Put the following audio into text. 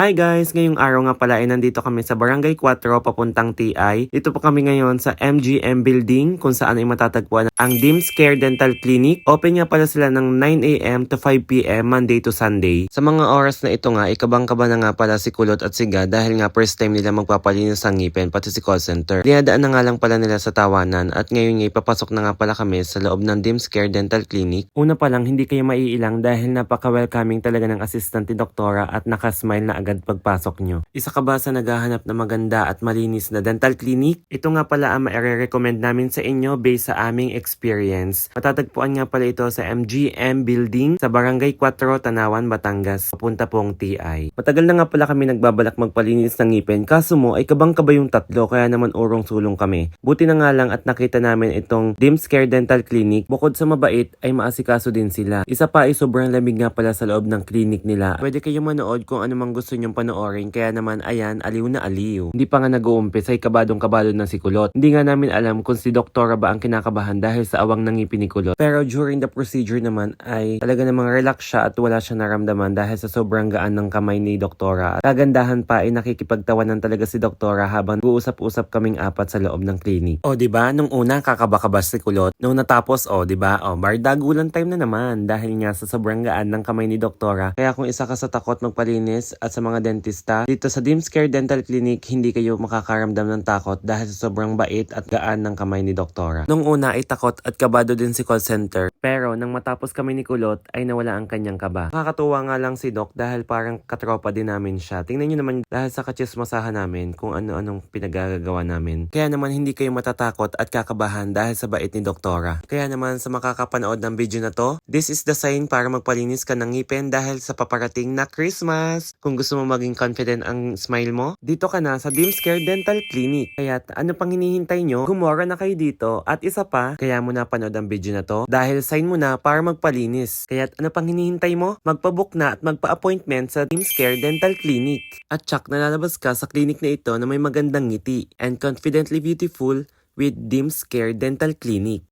Hi guys! Ngayong araw nga pala ay nandito kami sa Barangay 4 papuntang TI. Dito po kami ngayon sa MGM Building kung saan ay matatagpuan ang Dims Care Dental Clinic. Open nga pala sila ng 9am to 5pm Monday to Sunday. Sa mga oras na ito nga, ikabang-kaba na nga pala si Kulot at Siga dahil nga first time nila magpapalinis ng ngipin pati si call center. Dinadaan na nga lang pala nila sa tawanan at ngayon nga ipapasok na nga pala kami sa loob ng Dims Care Dental Clinic. Una pa lang, hindi kayo maiilang dahil napaka-welcoming talaga ng assistant ni Doktora at nakasmile na agad pagpasok nyo. Isa ka ba sa naghahanap na maganda at malinis na dental clinic? Ito nga pala ang ma-recommend namin sa inyo based sa aming experience. Matatagpuan nga pala ito sa MGM Building sa Barangay 4, Tanawan, Batangas. Papunta pong TI. Matagal na nga pala kami nagbabalak magpalinis ng ngipin kaso mo ay kabang-kaba yung tatlo kaya naman urong sulong kami. Buti na nga lang at nakita namin itong Dims Care Dental Clinic. Bukod sa mabait ay maasikaso din sila. Isa pa ay sobrang lamig nga pala sa loob ng clinic nila. Pwede kayo manood kung ano mang gusto nyong panoorin kaya naman ayan aliw na aliw. Hindi pa nga nag-uumpisa ay kabadong kabado na si Kulot. Hindi nga namin alam kung si Doktora ba ang kinakabahan dahil sa awang ng ngipin ni Kulot. Pero during the procedure naman ay talaga namang relax siya at wala siya naramdaman dahil sa sobrang gaan ng kamay ni Doktora. At kagandahan pa ay nakikipagtawanan talaga si Doktora habang uusap-usap kaming apat sa loob ng clinic. O di ba nung una kakabakabas si Kulot. Nung natapos o di ba o mardagulan time na naman dahil nga sa sobrang gaan ng kamay ni Doktora. Kaya kung isa ka sa takot magpalinis at sa mga dentista, dito sa Dims Care Dental Clinic hindi kayo makakaramdam ng takot dahil sa sobrang bait at gaan ng kamay ni Doktora. Nung una ay takot at kabado din si call center. Pero nang matapos kami ni Kulot ay nawala ang kanyang kaba. Nakakatuwa nga lang si Doc dahil parang katropa din namin siya. Tingnan nyo naman dahil sa kachismasahan namin kung ano-anong pinagagagawa namin. Kaya naman hindi kayo matatakot at kakabahan dahil sa bait ni Doktora. Kaya naman sa makakapanood ng video na to, this is the sign para magpalinis ka ng ngipin dahil sa paparating na Christmas. Kung gusto mo maging confident ang smile mo, dito ka na sa Dims Care Dental Clinic. Kaya ano pang hinihintay nyo, gumora na kayo dito. At isa pa, kaya mo na panood ang video na to dahil sign mo na para magpalinis. Kaya ano pang hinihintay mo, magpabook na at magpa-appointment sa Dims Care Dental Clinic. At tsak na lalabas ka sa clinic na ito na may magandang ngiti and confidently beautiful with Dims Care Dental Clinic.